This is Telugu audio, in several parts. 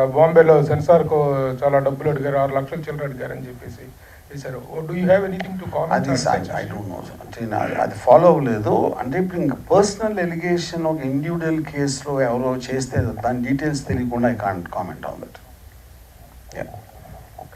బాంబేలో సెన్సార్కు చాలా డబ్బులు అడిగారు ఆరు లక్షల చిల్లర అడిగారు అని చెప్పేసి చేశారు. Do you have anything to అది ఐ డోంట్ నో అంటే నా- అది ఫాలో అవ్వలేదు. అంటే ఇప్పుడు ఇంకా పర్సనల్ ఎలిగేషన్ ఒక ఇండివిజువల్ కేసులో ఎవరో చేస్తే దాని డీటెయిల్స్ తెలియకుండా I can't comment on that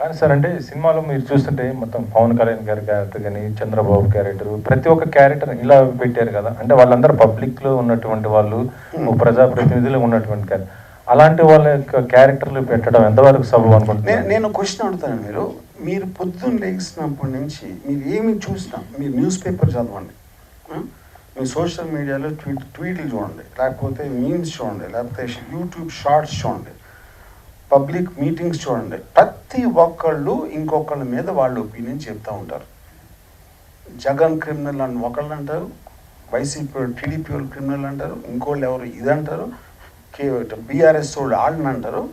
కానీ సార్ అంటే సినిమాలో మీరు చూస్తుంటే మొత్తం పవన్ కళ్యాణ్ గారి క్యారెక్టర్ కానీ చంద్రబాబు క్యారెక్టర్ ప్రతి ఒక్క క్యారెక్టర్ ఇలా పెట్టారు కదా. అంటే వాళ్ళందరూ పబ్లిక్లో ఉన్నటువంటి వాళ్ళు ఒక ప్రజాప్రతినిధులు ఉన్నటువంటి క్యారెక్టర్. అలాంటి వాళ్ళ యొక్క క్యారెక్టర్లు పెట్టడం ఎంతవరకు సబబు నేను నేను క్వశ్చన్ అడుగుతాను మీరు. మీరు పొద్దున్న లేచినప్పటి నుంచి మీరు ఏమి చూసినా మీరు న్యూస్ పేపర్ చదవండి. మీ సోషల్ మీడియాలో ట్వీట్ ట్వీట్లు చూడండి. లేకపోతే మీమ్స్ చూడండి. లేకపోతే యూట్యూబ్ షార్ట్స్ చూడండి. పబ్లిక్ మీటింగ్స్ చూడండి. ప్రతి ఒక్కళ్ళు ఇంకొకళ్ళ మీద వాళ్ళ ఒపీనియన్ చెప్తూ ఉంటారు. జగన్ క్రిమినల్ అని ఒకళ్ళు అంటారు వైసీపీ టీడీపీ వాళ్ళు క్రిమినల్ అంటారు. ఇంకోళ్ళు ఎవరు ఇది అంటారు బీఆర్ఎస్ వాళ్ళు వాళ్ళని అంటారు.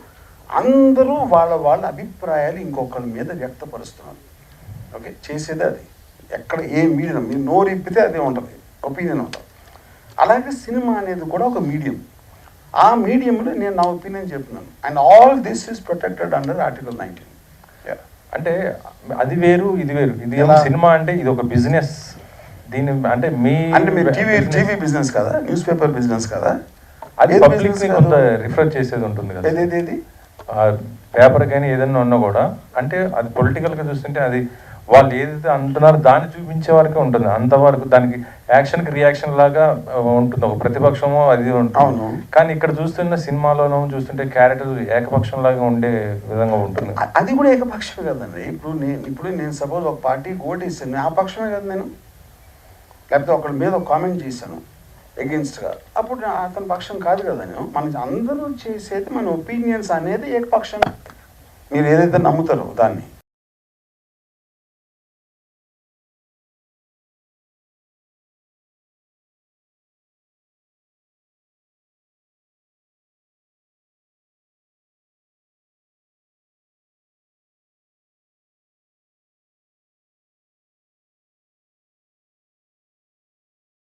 అందరూ వాళ్ళ వాళ్ళ అభిప్రాయాలు ఇంకొకళ్ళ మీద వ్యక్తపరుస్తున్నారు. ఓకే చేసేది అది. ఎక్కడ ఏ మీడియం మీరు నోరు ఇప్పితే అదే ఉంటుంది ఒపీనియన్ ఉంటుంది. అలాగే సినిమా అనేది కూడా ఒక మీడియం. ఆ మీడియంలో నేను నా ఒపీనియన్ చెప్తున్నాను. And all this is protected under article nineteen. అంటే అది వేరు ఇది వేరు. ఇది ఎలా? సినిమా అంటే ఇది ఒక బిజినెస్. దీని అంటే మీ అంటే మీరు టీవీ టీవీ బిజినెస్ కదా? న్యూస్ పేపర్ బిజినెస్ కదా? అది పబ్లిక్? కొంత రిఫర్ చేసేది ఉంటుంది కదా. పేపర్ కానీ ఏదైనా ఉన్నా కూడా అంటే అది పొలిటికల్గా చూస్తుంటే అది వాళ్ళు ఏదైతే అంటున్నారో దాన్ని చూపించే వరకే ఉంటుంది. అంతవరకు దానికి యాక్షన్కి రియాక్షన్ లాగా ఉంటుంది. ఒక ప్రతిపక్షము అది ఉంటుంది. కానీ ఇక్కడ చూస్తున్న సినిమాలోనూ చూస్తుంటే క్యారెక్టర్ ఏకపక్షం లాగా ఉండే విధంగా ఉంటుంది. అది కూడా ఏకపక్షమే కదండి. ఇప్పుడు నేను ఇప్పుడు నేను సపోజ్ ఒక పార్టీకి ఓటేసాను ఆ పక్షమే కదా నేను? లేకపోతే ఒకళ్ళ మీద ఒక కామెంట్ చేశాను. ఎగెన్స్ట్గా అప్పుడు అతని పక్షం కాదు కదా నేను. మన అందరూ చేసేది మన ఒపీనియన్స్ అనేది ఏకపక్షం. మీరు ఏదైతే నమ్ముతారో దాన్ని.